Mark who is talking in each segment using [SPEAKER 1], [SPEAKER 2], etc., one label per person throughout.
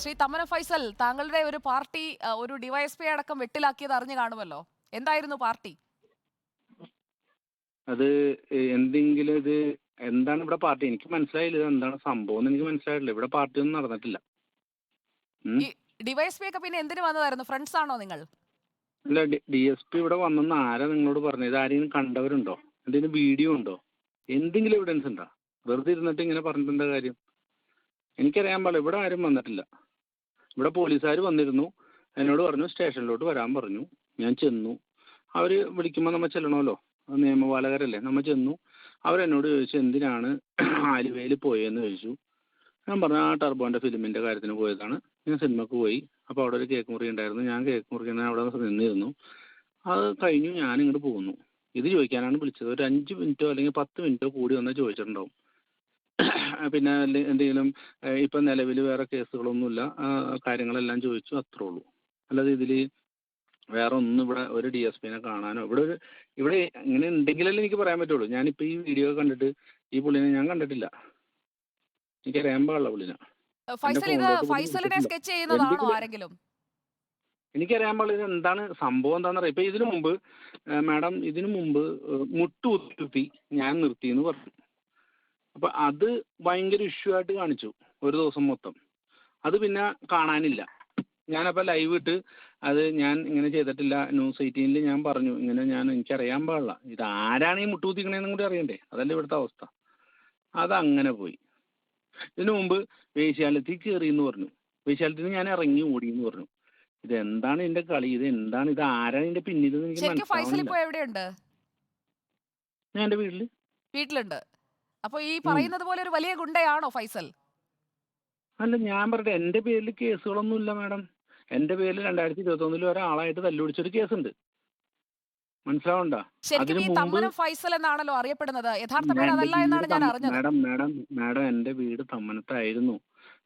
[SPEAKER 1] ശ്രീ തമന ഫൈസൽ താങ്കളുടെ ഒരു പാർട്ടി ഒരു ഡിവൈഎസ്പി അടക്കം വെട്ടിലാക്കിയത് അറിഞ്ഞു കാണുമല്ലോ? എന്തായിരുന്നു പാർട്ടി?
[SPEAKER 2] അത് എന്തെങ്കിലും ഇത് എന്താണ് ഇവിടെ പാർട്ടി? എനിക്ക് മനസ്സിലായില്ല ഇത് എന്താണ് സംഭവം എന്ന് എനിക്ക് മനസ്സിലായിട്ടില്ല. ഇവിടെ പാർട്ടി ഒന്നും നടന്നിട്ടില്ല
[SPEAKER 1] ഡിവൈഎസ്പി ഒക്കെ പിന്നെ എന്തിനു വന്നതായിരുന്നു? ഫ്രണ്ട്സ് ആണോ നിങ്ങൾ?
[SPEAKER 2] അല്ല ഡി എസ് പി ഇവിടെ വന്നെന്ന് ആരാ നിങ്ങളോട് പറഞ്ഞത്? ഇത് ആരെങ്കിലും കണ്ടവരുണ്ടോ? എന്തെങ്കിലും വീഡിയോ ഉണ്ടോ? എന്തെങ്കിലും എവിഡൻസ് ഉണ്ടോ? വെറുതെ ഇരുന്നിട്ട് ഇങ്ങനെ പറഞ്ഞിട്ട് എന്താ കാര്യം? എനിക്കറിയാൻ പാടില്ല. ഇവിടെ ആരും വന്നിട്ടില്ല. ഇവിടെ പോലീസുകാർ വന്നിരുന്നു. എന്നോട് പറഞ്ഞു സ്റ്റേഷനിലോട്ട് വരാൻ പറഞ്ഞു. ഞാൻ ചെന്നു. അവർ വിളിക്കുമ്പോൾ നമ്മൾ ചെല്ലണമല്ലോ. നിയമപാലകരല്ലേ. നമ്മൾ ചെന്നു. അവരെന്നോട് ചോദിച്ചു എന്തിനാണ് ആലുവയിൽ പോയെന്ന് ചോദിച്ചു. ഞാൻ പറഞ്ഞു ആ ടർബോന്റെ ഫിലിമിന്റെ കാര്യത്തിന് പോയതാണ്. ഞാൻ സിനിമക്ക് പോയി. അപ്പോൾ അവിടെ ഒരു കേക്ക് മുറി ഉണ്ടായിരുന്നു. ഞാൻ കേക്ക് മുറിക്കുന്ന അവിടെ നിന്നിരുന്നു. അത് കഴിഞ്ഞു ഞാൻ ഇങ്ങോട്ട് പോകുന്നു. ഇത് ചോദിക്കാനാണ് വിളിച്ചത്. ഒരു അഞ്ച് മിനിറ്റോ അല്ലെങ്കിൽ പത്ത് മിനിറ്റോ കൂടി വന്നാൽ ചോദിച്ചിട്ടുണ്ടാവും. പിന്നെ എന്തെങ്കിലും ഇപ്പൊ നിലവിൽ വേറെ കേസുകളൊന്നുമില്ല. കാര്യങ്ങളെല്ലാം ചോദിച്ചു അത്രേ ഉള്ളൂ. അല്ലാതെ ഇതിൽ വേറെ ഒന്നും ഇവിടെ ഒരു ഡി എസ് പിനെ കാണാനോ ഇവിടെ ഒരു ഇവിടെ ഇങ്ങനെ ഉണ്ടെങ്കിലല്ലേ എനിക്ക് പറയാൻ പറ്റുള്ളൂ. ഞാനിപ്പോൾ ഈ വീഡിയോ കണ്ടിട്ട് ഈ പുള്ളിനെ ഞാൻ കണ്ടിട്ടില്ല. എനിക്കറിയാൻ പാടില്ല പുള്ളിനെ.
[SPEAKER 1] ഫൈസലിനെ സ്കെച്ച് ചെയ്യുന്നതാണോ ആരെങ്കിലും?
[SPEAKER 2] എനിക്കറിയാൻ പാടില്ല എന്താണ് സംഭവം എന്താണെന്നറിയാം ഇപ്പം ഇതിനു മുമ്പ് മാഡം ഇതിനു മുമ്പ് മുട്ടുകുത്തി ഞാൻ നിർത്തി എന്ന് പറഞ്ഞു. അപ്പം അത് ഭയങ്കര ഇഷ്യൂ ആയിട്ട് കാണിച്ചു ഒരു ദിവസം മൊത്തം. അത് പിന്നെ കാണാനില്ല. ഞാനപ്പോൾ ലൈവ് ഇട്ട് അത് ഞാൻ ഇങ്ങനെ ചെയ്തിട്ടില്ല. ന്യൂസ് എയ്റ്റീനിൽ ഞാൻ പറഞ്ഞു. ഇങ്ങനെ ഞാൻ എനിക്കറിയാൻ പാടില്ല. ഇത് ആരാണ് ഈ മുട്ടുകുത്തിക്കണേന്നും കൂടി അറിയണ്ടേ? അതല്ലേ ഇവിടുത്തെ അവസ്ഥ. അതങ്ങനെ പോയി. ഇതിനു മുമ്പ് വേശ്യാലത്തിൽ കയറി എന്ന് പറഞ്ഞു. വേശ്യാലത്തിൽ ഞാൻ ഇറങ്ങി ഓടി എന്ന് പറഞ്ഞു ഇത് എന്താണ് ഇതിന്റെ കളി ഇത് എന്താണ് ഇത് ആരാണ് ഇതിന്റെ പിന്നിൽ ഞാൻ എന്റെ വീട്ടിൽ.
[SPEAKER 1] വീട്ടിലുണ്ട്. അപ്പൊ ഈ പറയുന്നത് പോലെ ഒരു വലിയ ഗുണ്ടയാണോ ഫൈസൽ?
[SPEAKER 2] അല്ല ഞാൻ പറയട്ടെ എന്റെ പേരിൽ കേസുകളൊന്നും ഇല്ല മാഡം. എന്റെ പേരിൽ രണ്ടായിരത്തി ഇരുപത്തി ഒന്നിൽ ഒരാളായിട്ട് തല്ലുപിടിച്ചൊരു കേസുണ്ട്. മനസ്സിലാവണ്ട
[SPEAKER 1] ശരിക്കും ഈ തമ്മനം ഫൈസൽ എന്നാണല്ലോ അറിയപ്പെടുന്നത്. യഥാർത്ഥ പേര് അതല്ല എന്നാണ് ഞാൻ അറിഞ്ഞത്.
[SPEAKER 2] മാഡം മാഡം മാഡം എന്റെ വീട് തമ്മനത്തായിരുന്നു.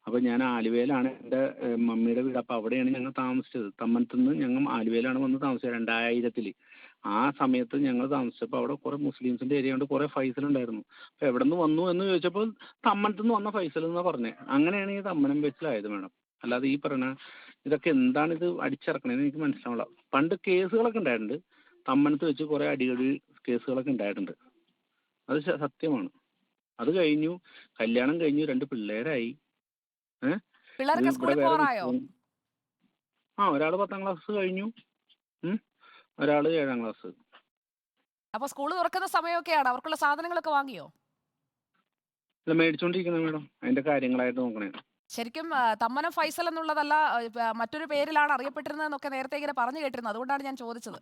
[SPEAKER 2] അപ്പൊ ഞാൻ ആലുവയിലാണ് എന്റെ മമ്മിയുടെ വീട്. അപ്പൊ അവിടെയാണ് ഞങ്ങൾ താമസിച്ചത്. തമ്മനത്തുനിന്ന് ഞങ്ങൾ ആലുവയിലാണ് വന്ന് താമസിച്ചത് രണ്ടായിരത്തിൽ. ആ സമയത്ത് ഞങ്ങൾ താമസിച്ചപ്പോൾ അവിടെ കുറേ മുസ്ലിംസിന്റെ ഏരിയ ഉണ്ട് കുറേ ഫൈസൽ ഉണ്ടായിരുന്നു അപ്പൊ എവിടെ നിന്ന് വന്നു എന്ന് ചോദിച്ചപ്പോൾ തമ്മനത്ത് നിന്ന് വന്ന ഫൈസൽ എന്നാ പറഞ്ഞത് അങ്ങനെയാണ് ഈ തമ്മനം വെച്ചിലായത് മാഡം. അല്ലാതെ ഈ പറഞ്ഞ ഇതൊക്കെ എന്താണ് ഇത് അടിച്ചിറക്കണേന്ന് എനിക്ക് മനസ്സിലാവില്ല പണ്ട് കേസുകളൊക്കെ ഉണ്ടായിട്ടുണ്ട്. തമ്മനത്ത് വെച്ച് കുറേ അടികടി കേസുകളൊക്കെ ഉണ്ടായിട്ടുണ്ട്. അത് സത്യമാണ്. അത് കഴിഞ്ഞു കല്യാണം കഴിഞ്ഞു രണ്ട് പിള്ളേരായി. ഏഹ് ആ ഒരാൾ പത്താം ക്ലാസ് കഴിഞ്ഞു. ഒരാൾ ഏഴാം ക്ലാസ്.
[SPEAKER 1] അപ്പൊ സ്കൂൾ തുറക്കുന്ന സമയമൊക്കെയാണ്. അവർക്കുള്ള സാധനങ്ങളൊക്കെ വാങ്ങിയോ?
[SPEAKER 2] അല്ല മേടിച്ചോണ്ടിരിക്കുന്നത് മേഡം. അതിന്റെ കാര്യങ്ങളായിട്ട് നോക്കണേ.
[SPEAKER 1] ശരിക്കും ആ, തമ്മനം ഫൈസൽ എന്നുള്ളതല്ല ആ, ഇപ്പ, മറ്റൊരു പേരിലാണ് അറിയപ്പെട്ടിരുന്നതെന്നൊക്കെ നേരത്തെ ഇങ്ങനെ പറഞ്ഞു കേട്ടിരുന്നത്. അതുകൊണ്ടാണ് ഞാൻ ചോദിച്ചത്.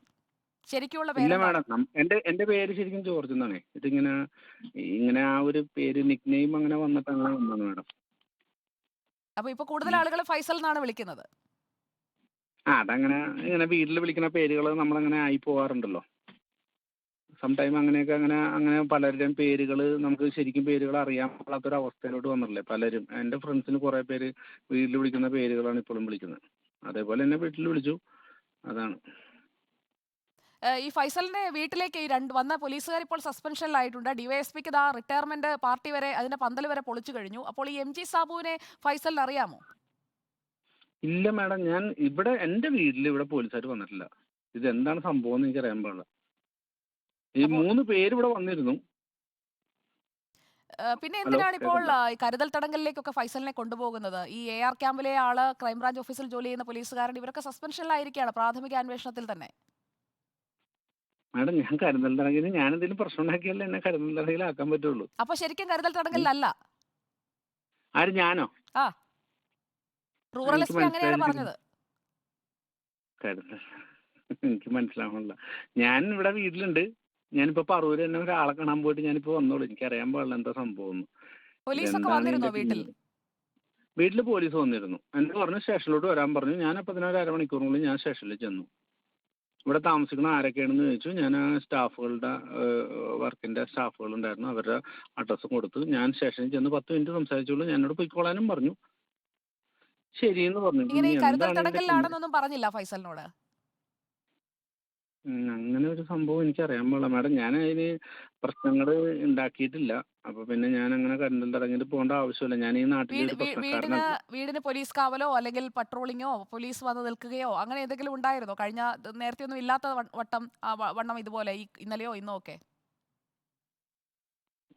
[SPEAKER 1] ശരിക്കുള്ള
[SPEAKER 2] ഇല്ല
[SPEAKER 1] പേര്
[SPEAKER 2] മാഡം. നം- എന്റെ എന്റെ പേര് ശരിക്കും ജോർജ് എന്നാണ്. ഇതിങ്ങനെ ഇങ്ങനെ ആ ഒരു പേര് നിക് നെയിം അങ്ങനെ വന്നിട്ടാണ് അങ്ങനെ വന്നതാണ് മാഡം.
[SPEAKER 1] അപ്പൊ ഇപ്പൊ കൂടുതൽ ആളുകൾ ഫൈസൽ എന്നാണ് വിളിക്കുന്നത്.
[SPEAKER 2] ആ അതങ്ങനെ ഇങ്ങനെ വീട്ടിൽ വിളിക്കുന്ന പേരുകൾ നമ്മളങ്ങനെ ആയി പോകാറുണ്ടല്ലോ സംടൈം അങ്ങനെയൊക്കെ അങ്ങനെ അങ്ങനെ പലരുടെയും പേരുകൾ നമുക്ക് ശരിക്കും പേരുകൾ അറിയാൻ പാടാത്തൊരു അവസ്ഥയിലോട്ട് വന്നിട്ടില്ലേ പലരും. എന്റെ ഫ്രണ്ട്സിന് കുറേ പേര് വീട്ടിൽ വിളിക്കുന്ന പേരുകളാണ് ഇപ്പോഴും വിളിക്കുന്നത്. അതേപോലെ എന്നെ വീട്ടിൽ വിളിച്ചു. അതാണ്.
[SPEAKER 1] ഈ ഫൈസലിന്റെ വീട്ടിലേക്ക് ഈ രണ്ട് വന്ന പോലീസുകാർ ഇപ്പോൾ സസ്പെൻഷനിലായിട്ടുണ്ട് ഡിവൈഎസ്പിക്ക് ദാ റിട്ടയർമെന്റ് പാർട്ടി വരെ അതിന്റെ പന്തൽ വരെ പൊളിച്ചു കഴിഞ്ഞു. അപ്പോൾ ഈ എം ജി സാബുവിനെ ഫൈസലിന് അറിയാമോ?
[SPEAKER 2] ഇല്ല മാഡം ഞാൻ ഇവിടെ എന്റെ വീട്ടിൽ ഇവിടെ പോലീസുകാർ വന്നിട്ടില്ല. ഇത് എന്താണ് സംഭവം എന്ന് എനിക്ക് അറിയാൻ പാടില്ല. ഈ മൂന്ന് പേര് ഇവിടെ വന്നിരുന്നു.
[SPEAKER 1] പിന്നെ എന്തിനാണ് ഇപ്പോൾ. ഈ കരുതൽ തടങ്കലിലേക്കൊക്കെ ഫൈസലിനെ കൊണ്ടുപോകുന്നത്? ഈ എ ആർ ക്യാമ്പിലെ ആൾ ക്രൈംബ്രാഞ്ച് ഓഫീസിൽ ജോലി ചെയ്യുന്ന പോലീസുകാരൻ ഇവരൊക്കെ സസ്പെൻഷനിലായിരിക്കുകയാണ് പ്രാഥമിക അന്വേഷണത്തിൽ തന്നെ.
[SPEAKER 2] മാഡം ഞാൻ കരുതൽ ഞാൻ എന്തെങ്കിലും പ്രശ്നം ഉണ്ടാക്കിയാലേ എന്നെ കരുതൽ ആക്കാൻ പറ്റുള്ളൂ.
[SPEAKER 1] അപ്പൊ ശരിക്കും കരുതൽ തടങ്കലിലല്ല?
[SPEAKER 2] ആര് ഞാനോ?
[SPEAKER 1] ആ. അങ്ങനെയാണ്. പറഞ്ഞത്.
[SPEAKER 2] എനിക്ക് മനസ്സിലാവണില്ല ഞാൻ ഇവിടെ വീട്ടിലുണ്ട്. ഞാനിപ്പോ പറവൂര് തന്നെ ഒരാളെ കാണാൻ പോയിട്ട് ഞാനിപ്പോ വന്നോളൂ. എനിക്ക് അറിയാൻ പാടില്ല എന്താ സംഭവം
[SPEAKER 1] വീട്ടിൽ?
[SPEAKER 2] വീട്ടിൽ പോലീസ് വന്നിരുന്നു. എന്നെ പറഞ്ഞു സ്റ്റേഷനിലോട്ട് വരാൻ പറഞ്ഞു. ഞാൻ അപ്പൊ തന്നെ ഒരു അരമണിക്കൂറിനുള്ളിൽ ഞാൻ സ്റ്റേഷനിൽ ചെന്നു. ഇവിടെ താമസിക്കുന്ന ആരൊക്കെയാണെന്ന് ചോദിച്ചു. ഞാൻ ആ സ്റ്റാഫുകളുടെ വർക്കിന്റെ സ്റ്റാഫുകൾ ഉണ്ടായിരുന്നു അവരുടെ അഡ്രസ്സും കൊടുത്തു. ഞാൻ സ്റ്റേഷനിൽ ചെന്ന് പത്ത് മിനിറ്റ് സംസാരിച്ചുള്ളൂ. ഞാനോട് പൊയ്ക്കോളാനും പറഞ്ഞു. ശരിയെന്ന് പറഞ്ഞു.
[SPEAKER 1] ഇങ്ങനെ ഈ
[SPEAKER 2] ഇനി
[SPEAKER 1] കരുതൽ
[SPEAKER 2] എന്താണ് ഇതിന്റെ പിന്നിൽ?
[SPEAKER 1] തടങ്കലിലാണെന്നൊന്നും പറഞ്ഞില്ല ഫൈസലിനോട്?
[SPEAKER 2] ഉം, അങ്ങനെ ഒരു സംഭവം എനിക്കറിയാൻ പാടില്ല. മാഡം ഞാൻ അതിന് പ്രശ്നങ്ങൾ ഉണ്ടാക്കിയിട്ടില്ല. അപ്പൊ പിന്നെ ഞാൻ അങ്ങനെ കരണ്ടിൽ തടഞ്ഞിട്ട് പോകേണ്ട ആവശ്യമില്ല. ഞാൻ ഈ നാട്ടിലെ
[SPEAKER 1] വീട്
[SPEAKER 2] ഒരു
[SPEAKER 1] വീ- വീടിന്
[SPEAKER 2] പ്രശ്നക്കാരനല്ല
[SPEAKER 1] വീടിന് പോലീസ് കാവലോ അല്ലെങ്കിൽ പട്രോളിങ്ങോ പോലീസ് വന്ന് നിൽക്കുകയോ അങ്ങനെ എന്തെങ്കിലും ഉണ്ടായിരുന്നോ? കഴിഞ്ഞ നേരത്തെ ഒന്നും ഇല്ലാത്ത വ- വട്ടം ആ, വ- വണ്ണം ഇതുപോലെ ഈ ഇന്നലെയോ ഇന്നോ ഒക്കെ?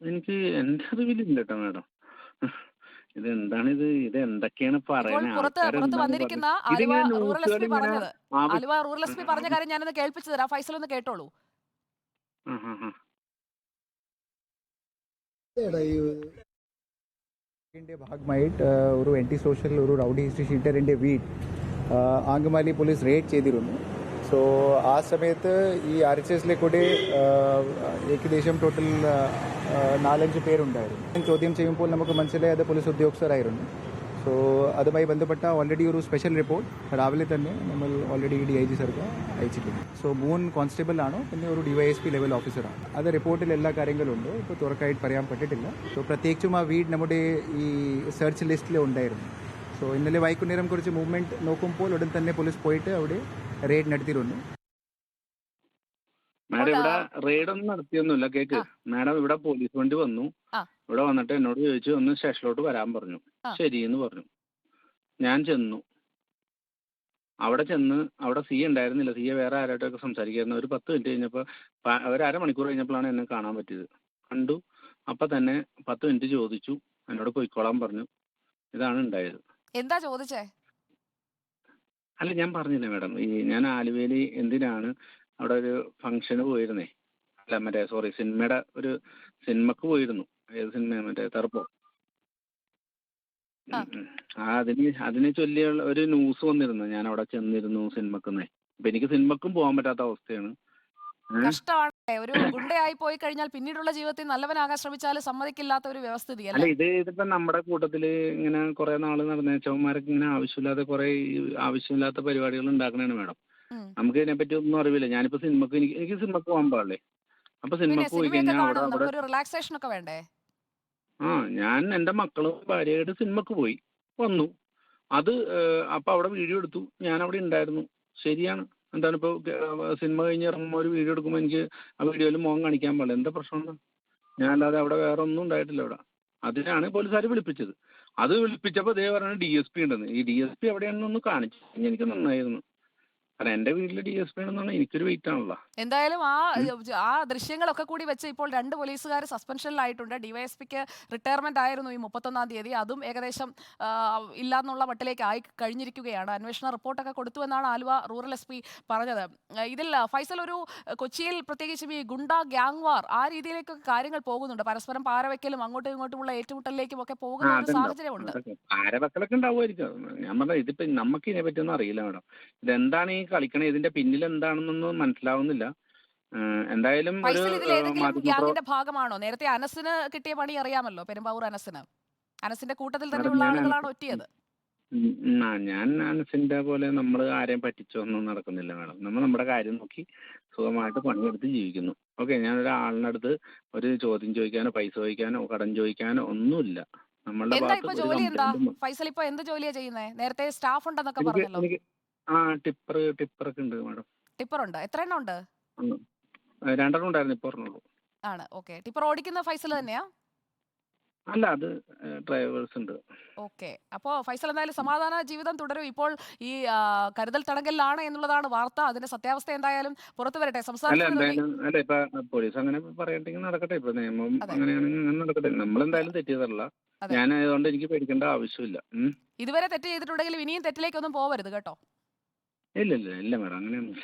[SPEAKER 2] എനിക്ക് എന്റെ അറിവിലില്ല കേട്ടോ മാഡം. ഇത് എന്താണ് ഇത് ഇത് എന്തൊക്കെയാണ്
[SPEAKER 1] ഇപ്പോൾ
[SPEAKER 2] പറയുന്നത്?
[SPEAKER 1] പുറത്ത്
[SPEAKER 2] ആൾക്കാർ
[SPEAKER 1] പുറത്ത് വന്നിരിക്കുന്ന ആലുവ റൂറൽ എസ് പി പറഞ്ഞത്.
[SPEAKER 2] ആവി
[SPEAKER 1] ആലുവ റൂറൽ എസ് പി പറഞ്ഞ കാര്യം ഞാനൊന്ന് കേൾപ്പിച്ചു തരാം ഫൈസൽ ഒന്ന് കേട്ടോളൂ.
[SPEAKER 3] ഭാഗമായിട്ട് ഒരു ആന്റി സോഷ്യൽ ഒരു റൗഡി ഹിസ്റ്ററി ഷീറ്ററിന്റെ വീട് ആങ്കമാലി പോലീസ് റെയ്ഡ് ചെയ്തിരുന്നു. സോ ആ സമയത്ത് ഈ ആർ എച്ച് എസിലെ കൂടി ഏകദേശം ടോട്ടൽ നാലഞ്ച് പേരുണ്ടായിരുന്നു. ചോദ്യം ചെയ്യുമ്പോൾ നമുക്ക് മനസ്സിലായി അത് പോലീസ് ഉദ്യോഗസ്ഥരായിരുന്നു. സോ അതുമായി ബന്ധപ്പെട്ട ഓൾറെഡി ഒരു സ്പെഷ്യൽ റിപ്പോർട്ട് രാവിലെ തന്നെ നമ്മൾ ഓൾറെഡി ഡി ഐ ജി സർക്ക് അയച്ചിട്ടുണ്ട്. സോ മൂന്ന് കോൺസ്റ്റബിൾ ആണോ പിന്നെ ഒരു ഡിവൈഎസ്പി ലെവൽ ഓഫീസറാണ് അത് റിപ്പോർട്ടിൽ എല്ലാ കാര്യങ്ങളും ഉണ്ട്. ഇപ്പോൾ തുറക്കായിട്ട് പറയാൻ പറ്റിയിട്ടില്ല സോ പ്രത്യേകിച്ചും ആ വീട് നമ്മുടെ ഈ സെർച്ച് ലിസ്റ്റിൽ ഉണ്ടായിരുന്നു. സോ ഇന്നലെ വൈകുന്നേരം കുറച്ച് മൂവ്മെന്റ് നോക്കുമ്പോൾ ഉടൻ തന്നെ പോലീസ് പോയിട്ട് അവിടെ റെയ്ഡ് നടത്തിയിരുന്നു
[SPEAKER 2] മാഡം ഇവിടെ റെയ്ഡ് ഒന്നും നടത്തിയൊന്നുമില്ല കേക്ക്. മാഡം ഇവിടെ പോലീസ് വണ്ടി വന്നു.
[SPEAKER 1] ആ.
[SPEAKER 2] ഇവിടെ വന്നിട്ട് എന്നോട് ചോദിച്ചു ഒന്ന് സ്റ്റേഷനിലോട്ട് വരാൻ പറഞ്ഞു. ശരി എന്ന് പറഞ്ഞു. ഞാൻ ചെന്നു. അവിടെ ചെന്ന് അവിടെ സി ഉണ്ടായിരുന്നില്ല. സിയെ വേറെ ആരായിട്ടൊക്കെ സംസാരിക്കായിരുന്നു ഒരു പത്ത് മിനിറ്റ് കഴിഞ്ഞപ്പോൾ ഒരു അരമണിക്കൂർ കഴിഞ്ഞപ്പോഴാണ് എന്നെ കാണാൻ പറ്റിയത്. കണ്ടു. അപ്പം തന്നെ പത്ത് മിനിറ്റ് ചോദിച്ചു. എന്നോട് പോയിക്കോളാൻ പറഞ്ഞു. ഇതാണ് ഉണ്ടായത്.
[SPEAKER 1] എന്താ ചോദിച്ചേ?
[SPEAKER 2] അല്ല ഞാൻ പറഞ്ഞില്ലേ മാഡം ഈ ഞാൻ ആലുവയിൽ എന്തിനാണ് അവിടെ ഒരു ഫംഗ്ഷന് പോയിരുന്നേ? അല്ല മറ്റേ സോറി സിനിമയുടെ ഒരു സിനിമക്ക് പോയിരുന്നു. ഏത് സിനിമ മറ്റേ തറുപ്പോ
[SPEAKER 1] ആ.
[SPEAKER 2] അതിന് അതിനെ ചൊല്ലിയുള്ള ഒരു ന്യൂസ് വന്നിരുന്നു. ഞാൻ അവിടെ ചെന്നിരുന്നു സിനിമക്കുന്നേ അപ്പൊ എനിക്ക് സിനിമക്കും പോകാൻ പറ്റാത്ത അവസ്ഥയാണ്.
[SPEAKER 1] ഒരു ഗുണ്ടയായി പോയി കഴിഞ്ഞാൽ പിന്നീടുള്ള ജീവിതത്തിൽ നല്ലവനാകാൻ ശ്രമിച്ചാൽ സമ്മതിക്കില്ലാത്ത ഒരു വ്യവസ്ഥിതി
[SPEAKER 2] അല്ല?
[SPEAKER 1] അല്ലേ
[SPEAKER 2] ഇത് ഇതിപ്പോ നമ്മുടെ കൂട്ടത്തിൽ ഇങ്ങനെ കുറെ നാൾ നടന്ന നടന്നേച്ചവന്മാരൊക്കെ ഇങ്ങനെ ആവശ്യമില്ലാത്ത കുറെ ആവശ്യമില്ലാത്ത പരിപാടികൾ ഉണ്ടാക്കണേണ് മാഡം.
[SPEAKER 1] ഉം.
[SPEAKER 2] നമുക്ക് ഇതിനെപ്പറ്റി ഒന്നും അറിവില്ല. ഞാനിപ്പോ സിനിമക്ക് എനിക്ക് എനിക്ക് സിനിമക്ക് പോകാൻ പാടില്ലേ? അപ്പൊ
[SPEAKER 1] പിന്നെ
[SPEAKER 2] സിനിമക്ക് പോയി
[SPEAKER 1] സിനിമയൊക്കെ
[SPEAKER 2] കഴിഞ്ഞാൽ അവിടെ
[SPEAKER 1] കാണും.
[SPEAKER 2] അവിടെ
[SPEAKER 1] നമുക്കൊരു റിലാക്സേഷൻ ഒക്കെ വേണ്ടേ?
[SPEAKER 2] ആ ഞാൻ എന്റെ മക്കളും ഭാര്യയായിട്ട് സിനിമക്ക് പോയി. വന്നു. അത് ഏഹ്, അപ്പൊ അവിടെ വീഡിയോ എടുത്തു. ഞാൻ അവിടെ ഉണ്ടായിരുന്നു. ശരിയാണ്. എന്താണ് ഇപ്പോൾ സിനിമ കഴിഞ്ഞ് ഇറങ്ങുമ്പോൾ ഒരു വീഡിയോ എടുക്കുമ്പോൾ എനിക്ക് ആ വീഡിയോയിൽ മുഖം കാണിക്കാൻ പാടില്ല. എന്താ പ്രശ്നം ഞാൻ അല്ലാതെ അവിടെ വേറെ ഒന്നും ഉണ്ടായിട്ടില്ല അവിടെ. അതിനാണ് പോലീസുകാർ വിളിപ്പിച്ചത്. അത് വിളിപ്പിച്ചപ്പോൾ ഇതേ പറഞ്ഞ ഡി എസ് പി ഉണ്ടെന്ന്. ഈ ഡി എസ് പി കാണിച്ചു കഴിഞ്ഞാൽ എനിക്ക് നന്നായിരുന്നു. കാരണം എന്റെ വീട്ടിൽ ഡി എസ് പി ആണെന്നാണ് എനിക്കൊരു വെയിറ്റ് ആണല്ലോ.
[SPEAKER 1] എന്തായാലും ആ ആ ദൃശ്യങ്ങളൊക്കെ കൂടി വെച്ച് ഇപ്പോൾ രണ്ട് പോലീസുകാർ സസ്പെൻഷനിലായിട്ടുണ്ട്. ഡിവൈഎസ്പിക്ക് റിട്ടയർമെന്റ് ആയിരുന്നു ഈ മുപ്പത്തൊന്നാം തീയതി. അതും ഏകദേശം ഇല്ലാന്നുള്ള മട്ടിലേക്ക് ആയി കഴിഞ്ഞിരിക്കുകയാണ്. അന്വേഷണ റിപ്പോർട്ടൊക്കെ കൊടുത്തു എന്നാണ് ആലുവ റൂറൽ എസ് പി പറഞ്ഞത്. ഇതിൽ ഫൈസൽ ഒരു കൊച്ചിയിൽ പ്രത്യേകിച്ചും ഈ ഗുണ്ട ഗ്യാങ് വാർ ആ രീതിയിലേക്കൊക്കെ കാര്യങ്ങൾ പോകുന്നുണ്ട്. പരസ്പരം പാരവയ്ക്കലും അങ്ങോട്ടും ഇങ്ങോട്ടുമുള്ള ഏറ്റുമുട്ടലിലേക്കും ഒക്കെ പോകുന്ന ഒരു സാഹചര്യമുണ്ട്.
[SPEAKER 2] പാരവെക്കലൊക്കെ ഉണ്ടാവുമായിരിക്കും. ഞാൻ പറഞ്ഞ ഇതിപ്പോ നമുക്ക് ഇതിനെ പറ്റിയൊന്നും അറിയില്ല മാഡം. ഇതെന്താണ് ഈ കളിക്കണേ? ഇതിന്റെ പിന്നിൽ എന്താണെന്നൊന്നും മനസ്സിലാവുന്നില്ല എന്തായാലും
[SPEAKER 1] ഗ്യാങ്ങിന്റെ ഭാഗമാണോ? നേരത്തെ അനസിന് കിട്ടിയ പണി അറിയാമല്ലോ പെരുമ്പാവൂർ അനസിന്. അനസിന്റെ കൂട്ടത്തിൽ
[SPEAKER 2] തന്നെ
[SPEAKER 1] തന്നെയുള്ള
[SPEAKER 2] ഞാൻ
[SPEAKER 1] ആളുകളാണ് ഒറ്റിയത്.
[SPEAKER 2] ഞാൻ അനസിന്റെ പോലെ നമ്മൾ ആരെയും പറ്റിച്ചൊന്നും നടക്കുന്നില്ല മാഡം. നമ്മൾ നമ്മുടെ കാര്യം നോക്കി സുഖമായിട്ട് പണിയെടുത്ത് ജീവിക്കുന്നു. ഓക്കെ ഞാൻ ഒരാളിനടുത്ത് ഒരു ചോദ്യം ചോദിക്കാനോ പൈസ ചോദിക്കാനോ കടം ചോദിക്കാനോ ഒന്നുമില്ല. നമ്മളുടെ
[SPEAKER 1] ഫൈസൽ ഇപ്പൊ എന്ത് ജോലിയാ ചെയ്യുന്നത് നേരത്തെ സ്റ്റാഫ് ഉണ്ടെന്നൊക്കെ പറഞ്ഞല്ലോ.
[SPEAKER 2] ആ ടിപ്പർ ടിപ്പറൊക്കെ ഉണ്ട് മാഡം.
[SPEAKER 1] ടിപ്പർ ഉണ്ട്? എത്ര എണ്ണം ഉണ്ട്
[SPEAKER 2] രണ്ടെണ്ണം ഉണ്ടായിരുന്നു ഇപ്പോൾ പറഞ്ഞുള്ളൂ
[SPEAKER 1] ആണ്. ഓക്കെ. ടിപ്പർ ഓടിക്കുന്ന ഫൈസൽ തന്നെയാ?
[SPEAKER 2] അല്ല അത് ഡ്രൈവേഴ്സ് ഉണ്ട്.
[SPEAKER 1] ഓക്കെ. അപ്പോ ഫൈസൽ എന്തായാലും സമാധാന ജീവിതം തുടരും. ഇപ്പോൾ ഈ ആ, കരുതൽ തടങ്കലിലാണ് എന്നുള്ളതാണ് വാർത്ത. അതിന്റെ സത്യാവസ്ഥ എന്തായാലും പുറത്തു വരട്ടെ.
[SPEAKER 2] അല്ല
[SPEAKER 1] സംസ്ഥാനത്തിന്
[SPEAKER 2] എന്തായാലും അല്ല ഇപ്പൊ പോലീസ് അങ്ങനെ പറയണ്ടെങ്കിൽ നടക്കട്ടെ. ഇപ്പൊ നിയമം
[SPEAKER 1] അതെ.
[SPEAKER 2] അങ്ങനെയാണെങ്കിൽ അങ്ങനെ നടക്കട്ടെ. നമ്മൾ എന്തായാലും തെറ്റ് ചെയ്തല്ല
[SPEAKER 1] അതെ.
[SPEAKER 2] ഞാൻ അതുകൊണ്ട് എനിക്ക് പേടിക്കേണ്ട ആവശ്യമില്ല. ഉം.
[SPEAKER 1] ഇതുവരെ തെറ്റ് ചെയ്തിട്ടുണ്ടെങ്കിൽ ഇനിയും തെറ്റിലേക്കൊന്നും പോവരുത് കേട്ടോ.
[SPEAKER 2] ഇല്ല ഇല്ല ഇല്ല മാഡം അങ്ങനെയൊന്നും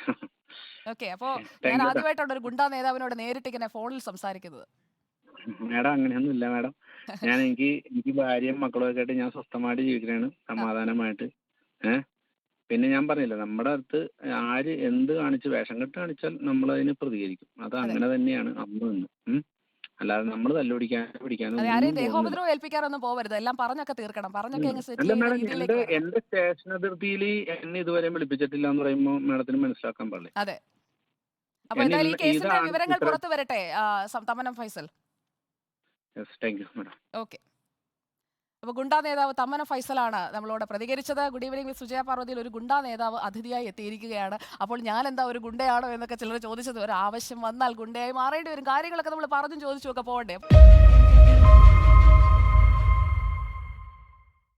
[SPEAKER 1] ഓക്കെ അപ്പോ
[SPEAKER 2] Thank
[SPEAKER 1] ഞാൻ
[SPEAKER 2] you,
[SPEAKER 1] ആദ്യമായിട്ടാണ് ഒരു ഗുണ്ടാ നേതാവിനോട് നേരിട്ട് ഇങ്ങനെ ഫോണിൽ സംസാരിക്കുന്നത്.
[SPEAKER 2] മാഡം അങ്ങനെയൊന്നും ഇല്ല മാഡം. ഞാൻ എനിക്ക് എനിക്ക് ഭാര്യയും മക്കളും ഒക്കെ ആയിട്ട് ഞാൻ സ്വസ്ഥമായിട്ട് ജീവിക്കണേണ് സമാധാനമായിട്ട്. ഏഹ് പിന്നെ ഞാൻ പറഞ്ഞില്ല നമ്മുടെ അടുത്ത് ആര് എന്ത് കാണിച്ച് വേഷം കെട്ട് കാണിച്ചാൽ നമ്മൾ അതിന് പ്രതികരിക്കും. അത് അങ്ങനെ തന്നെയാണ് അന്ന് ഇന്നും ഉം. അല്ലാതെ നമ്മൾ തല്ലുപിടിക്കാനോ പിടിക്കാനും
[SPEAKER 1] അതെ
[SPEAKER 2] ഒന്നും
[SPEAKER 1] ആരെയും
[SPEAKER 2] പോകുന്നില്ല.
[SPEAKER 1] ദേഹോപദ്രവം ഏൽപ്പിക്കാനൊന്നും പോവരുത്. എല്ലാം പറഞ്ഞൊക്കെ തീർക്കണം. പറഞ്ഞൊക്കെ അങ്ങ് സെറ്റ്
[SPEAKER 2] അല്ല
[SPEAKER 1] ചെയ്യുന്ന
[SPEAKER 2] മാഡം
[SPEAKER 1] രീതിയിലേക്ക്
[SPEAKER 2] എന്റെ
[SPEAKER 1] വരണം.
[SPEAKER 2] എന്റെ സ്റ്റേഷൻ അതിർത്തിയിൽ എന്നെ ഇതുവരെ വിളിപ്പിച്ചിട്ടില്ല എന്ന് പറയുമ്പോൾ മാഡത്തിന് മനസ്സിലാക്കാൻ പാടില്ല.
[SPEAKER 1] അതെ. അപ്പൊ
[SPEAKER 2] എന്നെ
[SPEAKER 1] എന്തായാലും ഈ
[SPEAKER 2] ഇന്ന്
[SPEAKER 1] കേസിന്റെ
[SPEAKER 2] ഇതാണ്
[SPEAKER 1] വിവരങ്ങൾ
[SPEAKER 2] ഇത്ര-
[SPEAKER 1] പുറത്തു വരട്ടെ ആ, സം- തമനം Faisal.
[SPEAKER 2] Yes thank you madam
[SPEAKER 1] okay. അപ്പോൾ ഗുണ്ടാ നേതാവ് തമ്മന ഫൈസലാണ് നമ്മളോട് പ്രതികരിച്ചത്. ഗുഡ് ഈവനിംഗ് സുജയ പാർവതിയിൽ ഒരു ഗുണ്ടാ നേതാവ് അതിഥിയായി എത്തിയിരിക്കുകയാണ്. അപ്പോൾ ഞാൻ എന്താ ഒരു ഗുണ്ടയാണോ എന്നൊക്കെ ചിലർ ചോദിച്ചത്. ഒരു ആവശ്യം വന്നാൽ ഗുണ്ടയായി മാറേണ്ടി വരും. കാര്യങ്ങളൊക്കെ നമ്മൾ പറഞ്ഞും ചോദിച്ചു ഒക്കെ പോകണ്ടേ?